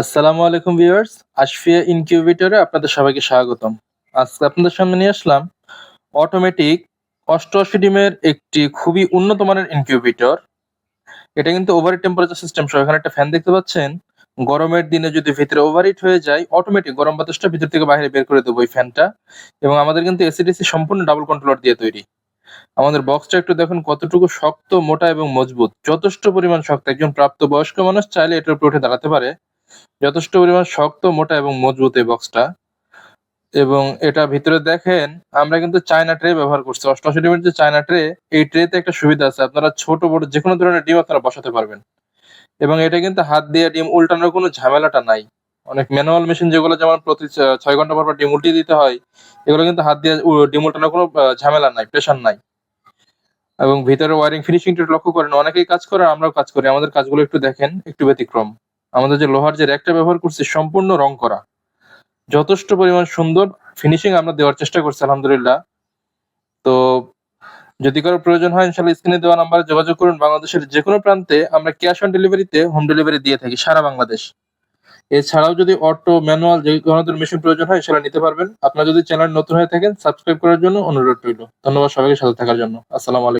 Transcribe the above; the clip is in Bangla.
আসসালামু আলাইকুম ভিউয়ার্স, আশফিয়া ইনকিউবেটরে আপনাদের সবাইকে স্বাগতম। আজকে আপনাদের সামনে নিয়ে আসলাম অটোমেটিক অষ্টআশি ডিমের একটি খুবই উন্নত মানের ইনকিউবেটর। এটা কিন্তু ওভার টেম্পারেচার সিস্টেম সহ, এখানে একটা ফ্যান দেখতে পাচ্ছেন। গরমের দিনে যদি ভিতরে ওভারহিট হয়ে যায় অটোমেটিক গরম বাতাসটা ভিতর থেকে বাইরে বের করে দেবো ওই ফ্যানটা এবং আমাদের কিন্তু এসিডিসি সম্পূর্ণ ডাবল কন্ট্রোলার দিয়ে তৈরি। আমাদের বক্সটা একটু দেখুন কতটুকু শক্ত, মোটা এবং মজবুত। যথেষ্ট পরিমাণ শক্ত, একজন প্রাপ্তবয়স্ক মানুষ চাইলে এটার উপরে উঠে দাঁড়াতে পারে। যথেষ্ট পরিমাণ শক্ত, মোটা এবং মজবুত এই বক্সটা এবং এটা ভিতরে দেখেন, আমরা কিন্তু চায়না ট্রে ব্যবহার করছি। অষ্টআশি ডিমের যে চায়না ট্রে এই ট্রেতে একটা সুবিধা আছে। আপনারা ছোট, বড় যে কোনো ধরনের ডিম আপনারা বসাতে পারবেন। এবং এটা কিন্তু হাত দিয়ে ডিম উল্টানোর কোনো ঝামেলাটা নাই। অনেক ম্যানুয়াল মেশিন যেগুলো যেমন প্রতি ছয় ঘণ্টা পর পর ডিম উল্টিয়ে দিতে হয়, এগুলো কিন্তু হাত দিয়ে ডিম উল্টানোর কোনো ঝামেলা নাই প্রেশার নাই। এবং ভিতরে ওয়ারিং ফিনিশিংটা লক্ষ্য করেন, অনেকেই কাজ করে, আমরাও কাজ করি। আমাদের কাজগুলো একটু দেখেন, একটু ব্যতিক্রম। আমাদের যে লোহার যে র্যাকটা ব্যবহার করছি, সম্পূর্ণ রং করা। যথেষ্ট পরিমাণ সুন্দর ফিনিশিং আমরা দেওয়ার চেষ্টা করছি, আলহামদুলিল্লাহ। তো যদি কারও প্রয়োজন হয় ইনশাল্লাহ স্ক্রিনে দেওয়া নাম্বারে যোগাযোগ করুন। বাংলাদেশের যে কোনো প্রান্তে আমরা ক্যাশ অন ডেলিভারিতে হোম ডেলিভারি দিয়ে থাকি, সারা বাংলাদেশ। এছাড়াও যদি অটো ম্যানুয়াল যে ধরনের মেশিন প্রয়োজন হয় সেটা নিতে পারবেন। আপনারা যদি চ্যানেল নতুন হয়ে থাকেন সাবস্ক্রাইব করার জন্য অনুরোধ রইল। ধন্যবাদ সবাইকে সাথে থাকার জন্য। আসসালামু আলাইকুম।